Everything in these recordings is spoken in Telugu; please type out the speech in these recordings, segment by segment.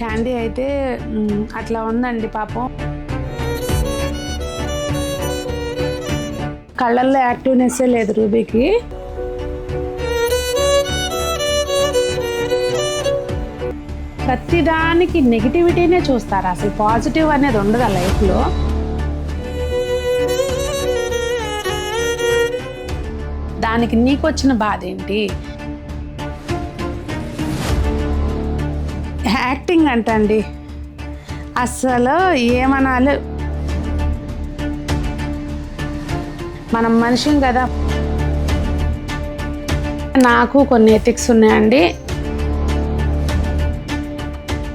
క్యాండీ అయితే అట్లా ఉందండి పాపం. కళ్ళల్లో యాక్టివ్నెస్సే లేదు రూబీకి. ప్రతిదానికి నెగిటివిటీనే చూస్తారు. అసలు పాజిటివ్ అనేది ఉండదు ఆ లైఫ్లో. దానికి నీకు వచ్చిన బాధ ఏంటి? యాక్టింగ్ అంటండి. అసలు ఏమనాలి? మనం మనిషిం కదా. నాకు కొన్ని ఎథిక్స్ ఉన్నాయండి.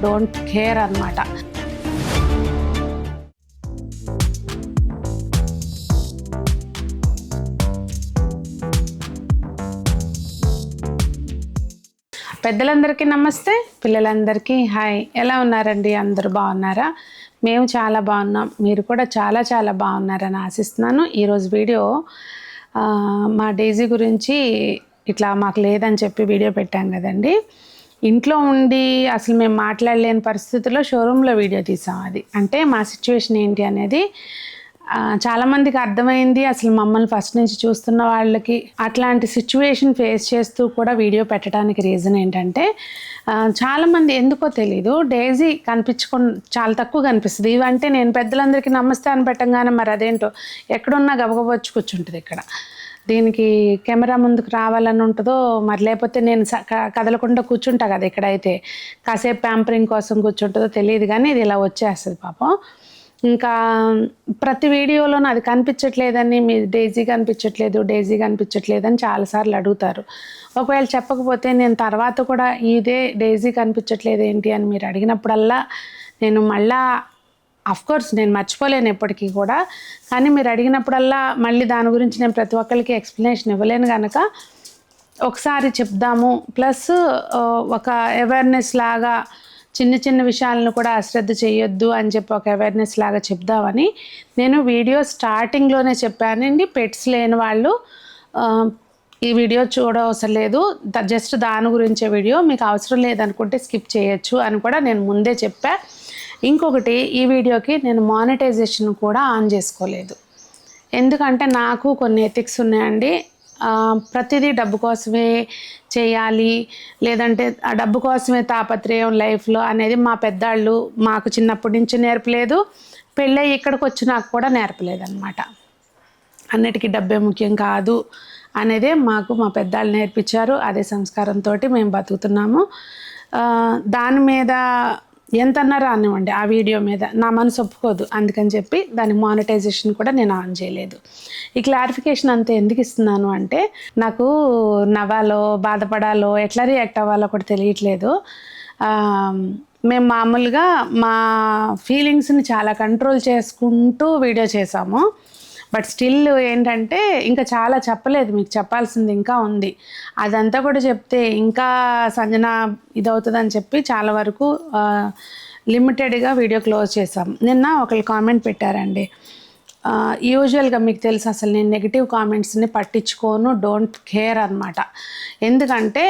డోంట్ కేర్ అన్నమాట. పెద్దలందరికీ నమస్తే. పిల్లలందరికీ హాయ్. ఎలా ఉన్నారండి? అందరూ బాగున్నారా? మేము చాలా బాగున్నాం. మీరు కూడా చాలా చాలా బాగున్నారని ఆశిస్తున్నాను. ఈరోజు వీడియో మా డేజీ గురించి ఇట్లా మాకు లేదని చెప్పి వీడియో పెట్టాం కదండి. ఇంట్లో ఉండి అసలు మేము మాట్లాడలేని పరిస్థితుల్లో షోరూంలో వీడియో తీసాం అది. అంటే మా సిచ్యువేషన్ ఏంటి అనేది చాలామందికి అర్థమైంది. అసలు మమ్మల్ని ఫస్ట్ నుంచి చూస్తున్న వాళ్ళకి అట్లాంటి సిచ్యువేషన్ ఫేస్ చేస్తూ కూడా వీడియో పెట్టడానికి రీజన్ ఏంటంటే చాలామంది ఎందుకో తెలీదు. డైజీ కనిపించుకు చాలా తక్కువ కనిపిస్తుంది. ఇవంటే నేను పెద్దలందరికీ నమస్తే అని పెట్టంగానే మరి అదేంటో ఎక్కడున్నా గబగబా వచ్చి కూర్చుంటుంది ఇక్కడ. దీనికి కెమెరా ముందుకు రావాలని ఉంటుందో మరి లేకపోతే నేను స- క- కదలకుండా కూర్చుంటా కదా ఇక్కడైతే. కాసేపు ప్యాంపరింగ్ కోసం కూర్చుంటుందో తెలియదు కానీ ఇది ఇలా వచ్చేస్తుంది పాపం. ఇంకా ప్రతి వీడియోలోనూ అది కనిపించట్లేదని మీ డైజీ కనిపించట్లేదు డైజీ కనిపించట్లేదు అని చాలాసార్లు అడుగుతారు. ఒకవేళ చెప్పకపోతే నేను తర్వాత కూడా ఇదే డైజీ కనిపించట్లేదు ఏంటి అని మీరు అడిగినప్పుడల్లా నేను మళ్ళా కోర్స్ నేను మర్చిపోలేను ఎప్పటికీ కూడా కానీ మీరు అడిగినప్పుడల్లా మళ్ళీ దాని గురించి నేను ప్రతి ఒక్కరికి ఎక్స్ప్లెనేషన్ ఇవ్వలేను కనుక ఒకసారి చెప్దాము. ప్లస్ ఒక అవేర్నెస్ లాగా చిన్న చిన్న విషయాలను కూడా అశ్రద్ధ చేయొద్దు అని చెప్పి ఒక అవేర్నెస్ లాగా చెప్దామని నేను వీడియో స్టార్టింగ్లోనే చెప్పానండి. పెట్స్ లేని వాళ్ళు ఈ వీడియో చూడవసరం లేదు. జస్ట్ దాని గురించే వీడియో. మీకు అవసరం లేదనుకుంటే స్కిప్ చేయొచ్చు అని కూడా నేను ముందే చెప్పా. ఇంకొకటి ఈ వీడియోకి నేను మానిటైజేషన్ కూడా ఆన్ చేసుకోలేదు. ఎందుకంటే నాకు కొన్ని ఎథిక్స్ ఉన్నాయండి. ప్రతిదీ డబ్బు కోసమే చేయాలి. లేదంటే ఆ డబ్బు కోసమే తాపత్రయం లైఫ్లో అనేది మా పెద్దాళ్ళు మాకు చిన్నప్పటి నుంచి నేర్పలేదు. పెళ్ళై ఇక్కడికి వచ్చినాక కూడా నేర్పలేదన్నమాట. అన్నిటికీ డబ్బే ముఖ్యం కాదు అనేదే మాకు మా పెద్దవాళ్ళు నేర్పించారు. అదే సంస్కారంతో మేము బతుకుతున్నాము. దాని మీద ఎంత అన్నారో అనివ్వండి ఆ వీడియో మీద. నా మనసు ఒప్పుకోదు. అందుకని చెప్పి దాని మానిటైజేషన్ కూడా నేను ఆన్ చేయలేదు. ఈ క్లారిఫికేషన్ అంతా ఎందుకు ఇస్తున్నాను అంటే నాకు నవ్వాలో బాధపడాలో ఎట్లా రియాక్ట్ అవ్వాలో కూడా తెలియట్లేదు. మేము మామూలుగా మా ఫీలింగ్స్ని చాలా కంట్రోల్ చేసుకుంటూ వీడియో చేసాము. బట్ స్టిల్ ఏంటంటే ఇంకా చాలా చెప్పలేదు మీకు చెప్పాల్సింది ఇంకా ఉంది. అదంతా కూడా చెప్తే ఇంకా సంజన ఇదవుతుందని చెప్పి చాలా వరకు లిమిటెడ్గా వీడియో క్లోజ్ చేసాం నిన్న ఒకళ్ళు కామెంట్ పెట్టారండి. యూజువల్గా మీకు తెలుసు అసలు నేను నెగిటివ్ కామెంట్స్ని పట్టించుకోను డోంట్ కేర్ అనమాట ఎందుకంటే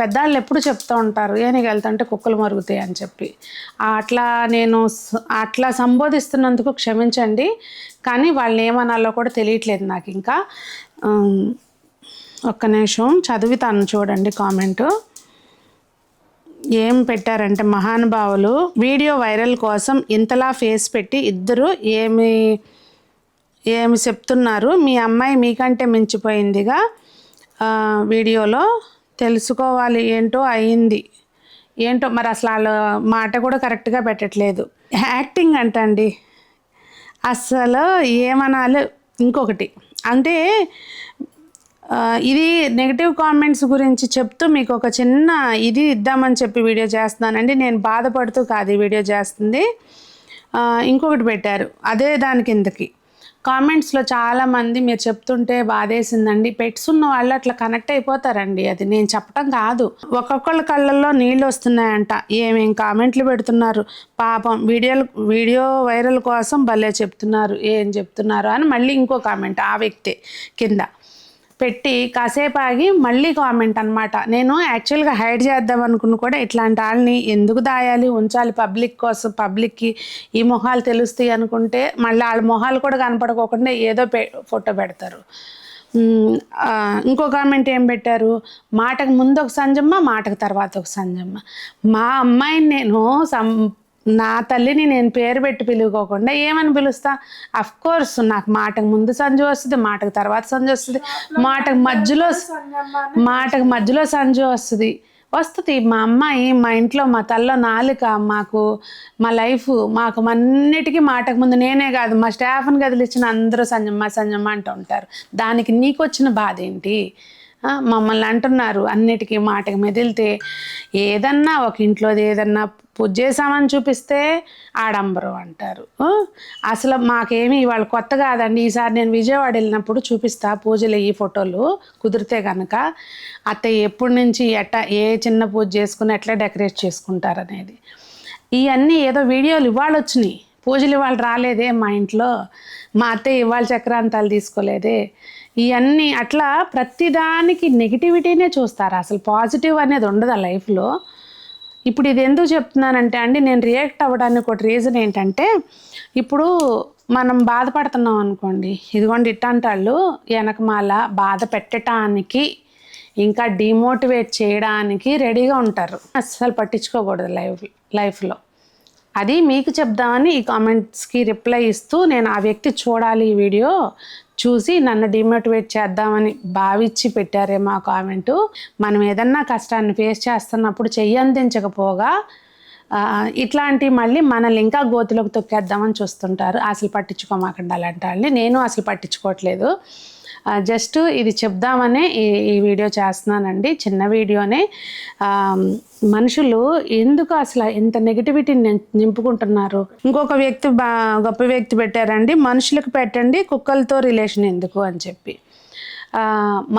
పెద్దవాళ్ళు ఎప్పుడు చెప్తూ ఉంటారు ఏ నీకు వెళ్తుంటే కుక్కలు మరుగుతాయి అని చెప్పి. అట్లా నేను అట్లా సంబోధిస్తున్నందుకు క్షమించండి కానీ వాళ్ళని ఏమనాలో కూడా తెలియట్లేదు నాకు ఇంకా. ఒక్క నిమిషం చదువుతాను చూడండి కామెంటు ఏం పెట్టారంటే మహానుభావులు వీడియో వైరల్ కోసం ఇంతలా ఫేస్ పెట్టి ఇద్దరు ఏమి ఏమి చెప్తున్నారు? మీ అమ్మాయి మీకంటే మించిపోయిందిగా వీడియోలో తెలుసుకోవాలి ఏంటో అయింది. ఏంటో మరి అసలు వాళ్ళ మాట కూడా కరెక్ట్గా పెట్టట్లేదు. యాక్టింగ్ అంటండి. అసలు ఏమనాలి? ఇంకొకటి. అంటే ఇది నెగిటివ్ కామెంట్స్ గురించి చెప్తూ మీకు ఒక చిన్న ఇది ఇద్దామని చెప్పి వీడియో చేస్తున్నానండి. నేను బాధపడుతూ కాదు ఈ వీడియో చేస్తుంది. ఇంకొకటి పెట్టారు. అదే దాని కిందకి. కామెంట్స్లో చాలామంది మీరు చెప్తుంటే బాధేసిందండి. పెట్స్ ఉన్న వాళ్ళు అట్లా కనెక్ట్ అయిపోతారండి. అది నేను చెప్పటం కాదు. ఒక్కొక్కళ్ళ కళ్ళల్లో నీళ్ళు వస్తున్నాయంట. ఏమేం కామెంట్లు పెడుతున్నారు? పాపం వీడియోలు వీడియో వైరల్ కోసం భలే చెప్తున్నారు. ఏం చెప్తున్నారు? అని మళ్ళీ ఇంకో కామెంట్ ఆ వ్యక్తే కింద. పెట్టి కాసేపు ఆగి మళ్ళీ కామెంట్ అనమాట నేను యాక్చువల్గా హైడ్ చేద్దాం అనుకున్న కూడా ఇట్లాంటి వాళ్ళని ఎందుకు దాయాలి ఉంచాలి పబ్లిక్ కోసం పబ్లిక్కి ఈ మొహాలు తెలుస్తాయి అనుకుంటే మళ్ళీ వాళ్ళ మొహాలు కూడా కనపడకోకుండా ఏదో పె ఫోటో పెడతారు. ఇంకో కామెంట్ ఏం పెట్టారు? మాటకు ముందు ఒక సంజమ్మ మాటకు తర్వాత ఒక సంజమ్మ. మా అమ్మాయిని నేను సం నా తల్లిని నేను పేరు పెట్టి పిలువుకోకుండా ఏమని పిలుస్తా? అఫ్ కోర్స్ నాకు మాటకు ముందు సంజు వస్తుంది మాటకు తర్వాత సంజు వస్తుంది మాటకు మధ్యలో మాటకు మధ్యలో సంజు వస్తుంది. వస్తుంది మా అమ్మాయి మా ఇంట్లో మా తల్లో నాలుక మాకు మా లైఫ్ మాకు అన్నిటికీ మాటకు ముందు నేనే కాదు మా స్టాఫ్ని కదిలిచ్చిన అందరూ సంజమ్మ సంజమ్మ అంటూ ఉంటారు. దానికి నీకు వచ్చిన బాధ ఏంటి? మమ్మల్ని అంటున్నారు అన్నిటికీ మాటకి మెదిలితే ఏదన్నా ఒక ఇంట్లోది ఏదన్నా పూజ చేసామని చూపిస్తే ఆడంబరం అంటారు. అసలు మాకేమి ఇవాళ కొత్త కాదండి. ఈసారి నేను విజయవాడ వెళ్ళినప్పుడు చూపిస్తా పూజలు ఈ ఫోటోలు. కుదిరితే కనుక అత్తయ్య ఎప్పటి నుంచి ఎట్ట ఏ చిన్న పూజ చేసుకుని ఎట్లా డెకరేట్ చేసుకుంటారు అనేది. ఇవన్నీ ఏదో వీడియోలు ఇవాళ వచ్చినాయి. పూజలు ఇవాళ రాలేదే మా ఇంట్లో. మా అత్తయ్య ఇవాళ చక్రాంతాలు తీసుకోలేదే. ఇవన్నీ అట్లా ప్రతిదానికి నెగిటివిటీనే చూస్తారు. అసలు పాజిటివ్ అనేది ఉండదు ఆ లైఫ్లో ఇప్పుడు ఇది ఎందుకు చెప్తున్నానంటే అండి నేను రియాక్ట్ అవ్వడానికి ఒక రీజన్ ఏంటంటే ఇప్పుడు మనం బాధపడుతున్నాం అనుకోండి ఇదిగోండి ఇట్టంటాళ్ళు వెనకమాల బాధ పెట్టడానికి ఇంకా డిమోటివేట్ చేయడానికి రెడీగా ఉంటారు. అస్సలు పట్టించుకోకూడదు లైఫ్ లైఫ్లో. అది మీకు చెప్దామని ఈ కామెంట్స్కి రిప్లై ఇస్తూ నేను ఆ వ్యక్తి చూడాలి ఈ వీడియో చూసి నన్ను డిమోటివేట్ చేద్దామని భావించి పెట్టారేమో ఆ కామెంటు మనం ఏదన్నా కష్టాన్ని ఫేస్ చేస్తున్నప్పుడు చెయ్యి అందించకపోగా ఇట్లాంటి మళ్ళీ మనల్ని ఇంకా గోతులకు తొక్కేద్దామని చూస్తుంటారు. అసలు పట్టించుకోమాకండి అలాంటి వాళ్ళని. నేను అసలు పట్టించుకోవట్లేదు. జస్ట్ ఇది చెప్దామనే ఈ ఈ వీడియో చేస్తున్నానండి. చిన్న వీడియోనే. మనుషులు ఎందుకు అసలు ఇంత నెగిటివిటీని నింపుకుంటున్నారు? ఇంకొక వ్యక్తి గొప్ప వ్యక్తి పెట్టారండి. మనుషులకు పెట్టండి కుక్కలతో రిలేషన్ ఎందుకు అని చెప్పి.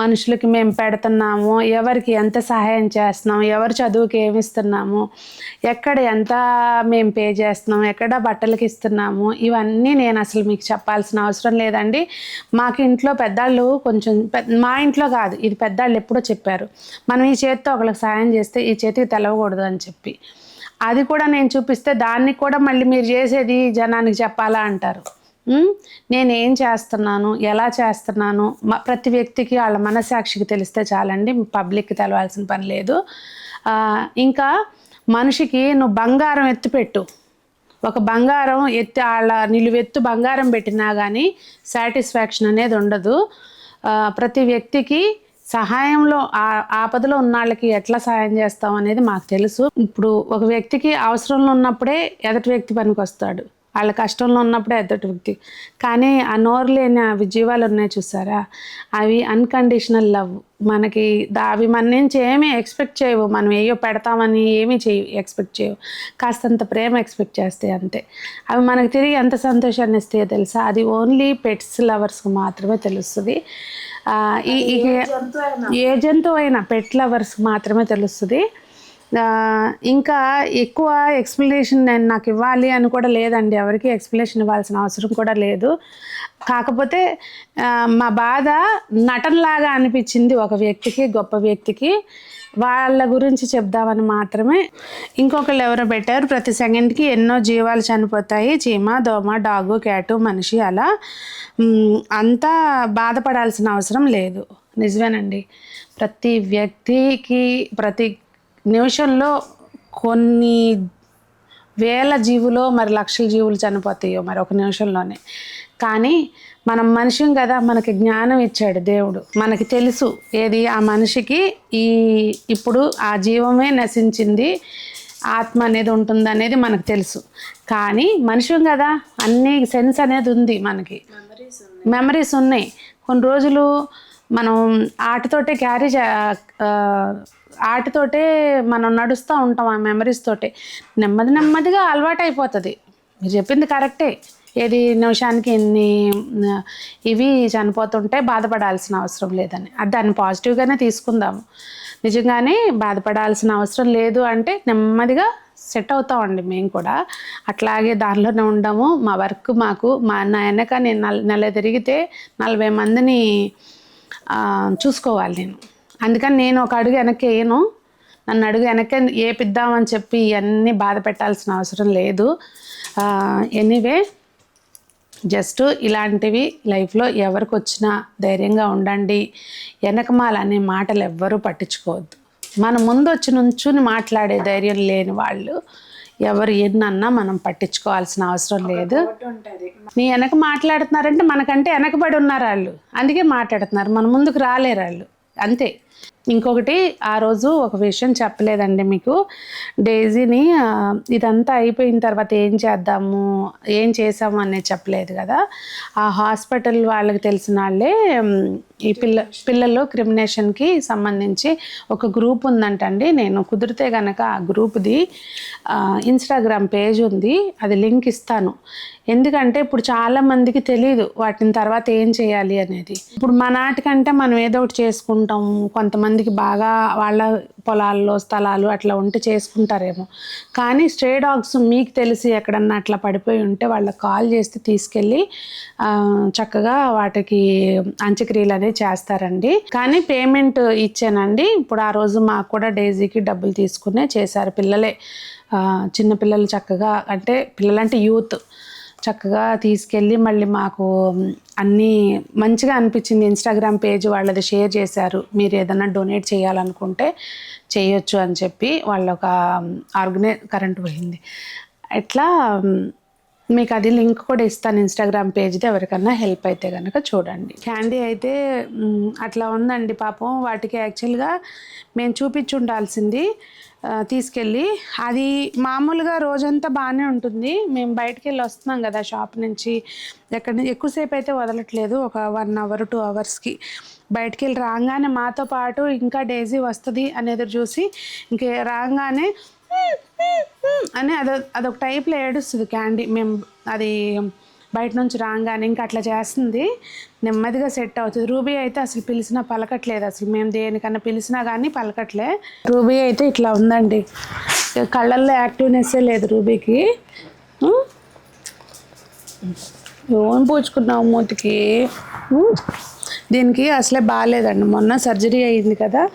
మనుషులకి మేము పెడుతున్నాము ఎవరికి ఎంత సహాయం చేస్తున్నాము ఎవరి చదువుకి ఏమిస్తున్నాము ఎక్కడ ఎంత మేము పే చేస్తున్నాము ఎక్కడ బట్టలకి ఇస్తున్నాము ఇవన్నీ నేను అసలు మీకు చెప్పాల్సిన అవసరం లేదండి. మాకు ఇంట్లో పెద్దవాళ్ళు కొంచెం పెద్ద మా ఇంట్లో కాదు ఇది పెద్దవాళ్ళు ఎప్పుడో చెప్పారు. మనం ఈ చేతితో ఒకరికి సహాయం చేస్తే ఈ చేతికి తెలవకూడదు అని చెప్పి. అది కూడా నేను చూపిస్తే దాన్ని కూడా మళ్ళీ మీరు చేసేది జనానికి చెప్పాలా అంటారు. నేను ఏం చేస్తున్నాను? ఎలా చేస్తున్నాను? ప్రతి వ్యక్తికి వాళ్ళ మనసాక్షికి తెలిస్తే చాలండి పబ్లిక్కి తెలవాల్సిన పని లేదు. ఇంకా మనిషికి నువ్వు బంగారం ఎత్తిపెట్టు. ఒక బంగారం ఎత్తి వాళ్ళ నిలువెత్తు బంగారం పెట్టినా కానీ సాటిస్ఫాక్షన్ అనేది ఉండదు. ప్రతి వ్యక్తికి సహాయంలో ఆ- ఆపదలో ఉన్న వాళ్ళకి ఎట్లా సహాయం చేస్తాం అనేది మాకు తెలుసు. ఇప్పుడు ఒక వ్యక్తికి అవసరంలో ఉన్నప్పుడే ఎదటి వ్యక్తి పనికి వస్తాడు వాళ్ళ కష్టంలో ఉన్నప్పుడే ఎదటి వ్యక్తి. కానీ ఆ నోరు లేని అవి జీవాలు ఉన్నాయి చూసారా? అవి అన్కండిషనల్ లవ్ మనకి దా- అవి మన నుంచి ఏమీ ఎక్స్పెక్ట్ చేయవు. మనం ఏయో పెడతామని ఏమీ చేయవు ఎక్స్పెక్ట్ చేయవు. కాస్తంత ప్రేమ ఎక్స్పెక్ట్ చేస్తాయి అంతే. అవి మనకి తిరిగి ఎంత సంతోషాన్ని ఇస్తాయో తెలుసా? అది ఓన్లీ పెట్స్ లవర్స్కి మాత్రమే తెలుస్తుంది. ఈ ఏ జంతువు అయినా పెట్ లవర్స్కి మాత్రమే తెలుస్తుంది. ఇంకా ఎక్కువ ఎక్స్ప్లెనేషన్ నేను నాకు ఇవ్వాలి అని కూడా లేదండి. ఎవరికి ఎక్స్ప్లెనేషన్ ఇవ్వాల్సిన అవసరం కూడా లేదు. కాకపోతే మా బాధ నటనలాగా అనిపించింది ఒక వ్యక్తికి గొప్ప వ్యక్తికి. వాళ్ళ గురించి చెప్దామని మాత్రమే ఇంకొకళ్ళు ఎవరో పెట్టారు. ప్రతి సెకండ్కి ఎన్నో జీవాలు చనిపోతాయి. చీమ దోమ డాగు క్యాటు మనిషి అలా. అంతా బాధపడాల్సిన అవసరం లేదు. నిజమేనండి. ప్రతి వ్యక్తికి ప్రతి నిమిషంలో కొన్ని వేల జీవులో మరి లక్షల జీవులు చనిపోతాయో మరి ఒక నిమిషంలోనే. కానీ మనం మనిషిం కదా మనకి జ్ఞానం ఇచ్చాడు దేవుడు. మనకి తెలుసు ఏది ఆ మనిషికి ఈ ఇప్పుడు ఆ జీవమే నశించింది ఆత్మ అనేది ఉంటుంది అనేది మనకు తెలుసు. కానీ మనిషిం కదా అన్ని సెన్స్ అనేది ఉంది మనకి. మెమరీస్ ఉన్నాయి. కొన్ని రోజులు మనం ఆటతోటే క్యారీ చే ఆటతోటే మనం నడుస్తూ ఉంటాం ఆ మెమరీస్ తోటే. నెమ్మది నెమ్మదిగా అలవాటు అయిపోతుంది మీరు చెప్పింది కరెక్టే ఏది నిమిషానికి ఎన్ని ఇవి చనిపోతుంటే బాధపడాల్సిన అవసరం లేదని. అది దాన్ని పాజిటివ్గానే తీసుకుందాము నిజంగానే బాధపడాల్సిన అవసరం లేదు అంటే నెమ్మదిగా సెట్ అవుతామండి మేము కూడా. అట్లాగే దానిలోనే ఉండము. మా వర్క్ మాకు మా నాయనక నేను నెల నెల తిరిగితే నలభై మందిని చూసుకోవాలి నేను. అందుకని నేను ఒక అడుగు వెనక్కి వేయను నన్ను అడుగు వెనక్కి ఏపిద్దామని చెప్పి ఇవన్నీ బాధ పెట్టాల్సిన అవసరం లేదు. ఎనీవే జస్ట్ ఇలాంటివి లైఫ్లో ఎవరికి వచ్చినా ధైర్యంగా ఉండండి. వెనకమాల అనే మాటలు ఎవ్వరూ పట్టించుకోవద్దు. మన ముందు వచ్చి నుంచుని మాట్లాడే ధైర్యం లేని వాళ్ళు ఎవరు ఎన్నన్నా మనం పట్టించుకోవాల్సిన అవసరం లేదు. నీ వెనక మాట్లాడుతున్నారంటే మనకంటే వెనకబడి ఉన్నారు వాళ్ళు. అందుకే మాట్లాడుతున్నారు. మన ముందుకు రాలేరు వాళ్ళు. అంతే. ఇంకొకటి ఆ రోజు ఒక విషయం చెప్పలేదండి మీకు. డేజీని ఇదంతా అయిపోయిన తర్వాత ఏం చేద్దాము ఏం చేసాము అనేది చెప్పలేదు కదా. ఆ హాస్పిటల్ వాళ్ళకి తెలిసిన వాళ్ళే ఈ పిల్ల పిల్లలు క్రిమినేషన్కి సంబంధించి ఒక గ్రూప్ ఉందంటండి. నేను కుదిరితే కనుక ఆ గ్రూప్ది ఇన్స్టాగ్రామ్ పేజ్ ఉంది. అది లింక్ ఇస్తాను. ఎందుకంటే ఇప్పుడు చాలామందికి తెలియదు వాటిని తర్వాత ఏం చేయాలి అనేది. ఇప్పుడు మా నాటికంటే మనం ఏదో ఒకటి చేసుకుంటాం. కొంతమందికి బాగా వాళ్ళ పొలాల్లో స్థలాలు అట్లా ఉంటే చేసుకుంటారేమో. కానీ స్ట్రే డాగ్స్ మీకు తెలిసి ఎక్కడన్నా అట్లా పడిపోయి ఉంటే వాళ్ళకి కాల్ చేస్తే తీసుకెళ్ళి చక్కగా వాటికి అంత్యక్రియలు అనేది చేస్తారండి. కానీ పేమెంట్ ఇచ్చానండి. ఇప్పుడు ఆ రోజు మాకు కూడా డేజీకి డబ్బులు తీసుకునే చేశారు పిల్లలే. చిన్నపిల్లలు చక్కగా అంటే పిల్లలంటే యూత్. చక్కగా తీసుకెళ్ళి మళ్ళీ మాకు అన్నీ మంచిగా అనిపించింది. ఇన్స్టాగ్రామ్ పేజ్ వాళ్ళది షేర్ చేశారు. మీరు ఏదైనా డొనేట్ చేయాలనుకుంటే చేయొచ్చు అని చెప్పి వాళ్ళు ఒక ఆర్గనై కరెంట్ పోయింది. ఎట్లా మీకు అది లింక్ కూడా ఇస్తాను ఇన్స్టాగ్రామ్ పేజ్ది ఎవరికన్నా హెల్ప్ అయితే కనుక చూడండి. క్యాండీ అయితే అట్లా ఉందండి పాపం. వాటికి యాక్చువల్గా మేము చూపించి ఉండాల్సింది తీసుకెళ్ళి. అది మామూలుగా రోజంతా బాగానే ఉంటుంది. మేము బయటికి వెళ్ళి వస్తున్నాం కదా షాప్ నుంచి. ఎక్కడ నుంచి ఎక్కువసేపు అయితే వదలట్లేదు. ఒక వన్ అవర్ టూ అవర్స్కి బయటికి వెళ్ళి రాగానే మాతో పాటు ఇంకా డేజీ వస్తుంది అని చూసి ఇంక రాగానే అని అదో అదొక టైప్లో ఏడుస్తుంది క్యాండీ. మేము అది బయట నుంచి రాగానే ఇంకా అట్లా చేస్తుంది. నెమ్మదిగా సెట్ అవుతుంది. రూబీ అయితే అసలు పిలిచినా పలకట్లేదు అసలు. మేము దేనికన్నా పిలిచినా కానీ పలకట్లే. రూబీ అయితే ఇట్లా ఉందండి. కళ్ళల్లో యాక్టివ్నెస్సే లేదు రూబీకి. ఉం? ఏం పూచుకున్నావు మూతికి? దీనికి అసలే బాగాలేదండి. మొన్న సర్జరీ అయింది కదా.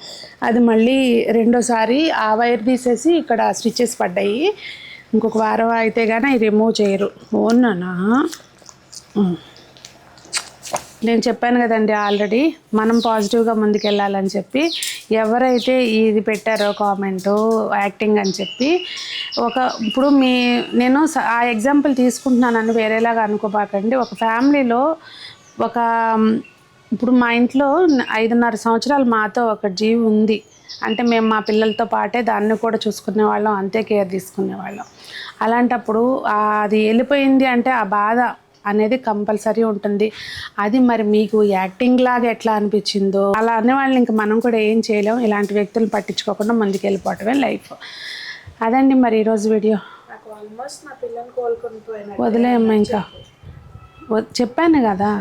అది మళ్ళీ రెండోసారి ఆ వైర్ తీసేసి ఇక్కడ స్టిచెస్ పడ్డాయి. ఇంకొక వారం అయితే కానీ రిమూవ్ చేయరు. ఓన్నానా నేను చెప్పాను కదండి ఆల్రెడీ మనం పాజిటివ్గా ముందుకెళ్ళాలని చెప్పి ఎవరైతే ఇది పెట్టారో కామెంటు యాక్టింగ్ అని చెప్పి ఒక ఇప్పుడు మీ నేను స- ఆ ఎగ్జాంపుల్ తీసుకుంటున్నానని వేరేలాగా అనుకోబాకండి. ఒక ఫ్యామిలీలో ఒక ఇప్పుడు మా ఇంట్లో ఐదున్నర సంవత్సరాలు మాతో ఒక జీవి ఉంది. అంటే మేము మా పిల్లలతో పాటే దాన్ని కూడా చూసుకునే వాళ్ళం అంతే కేర్ తీసుకునే వాళ్ళం. అలాంటప్పుడు అది వెళ్ళిపోయింది అంటే ఆ బాధ అనేది కంపల్సరీ ఉంటుంది. అది మరి మీకు యాక్టింగ్ లాగా ఎట్లా అనిపించిందో అలా అనే వాళ్ళని ఇంకా మనం కూడా ఏం చేయలేం. ఇలాంటి వ్యక్తులను పట్టించుకోకుండా ముందుకు వెళ్ళిపోవటమే లైఫ్ అదండి మరి ఈరోజు వీడియో వదిలేయమ్మా ఇంకా. చెప్పాను కదా.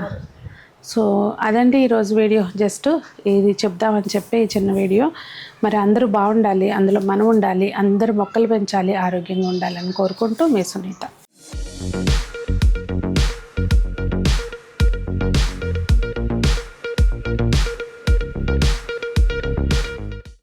సో అదండి ఈరోజు వీడియో. జస్ట్ ఇది చెప్దామని చెప్పి ఈ చిన్న వీడియో. మరి అందరూ బాగుండాలి అందులో మనం ఉండాలి అందరూ మొక్కలు పెంచాలి ఆరోగ్యంగా ఉండాలని కోరుకుంటూ మీ సునీత.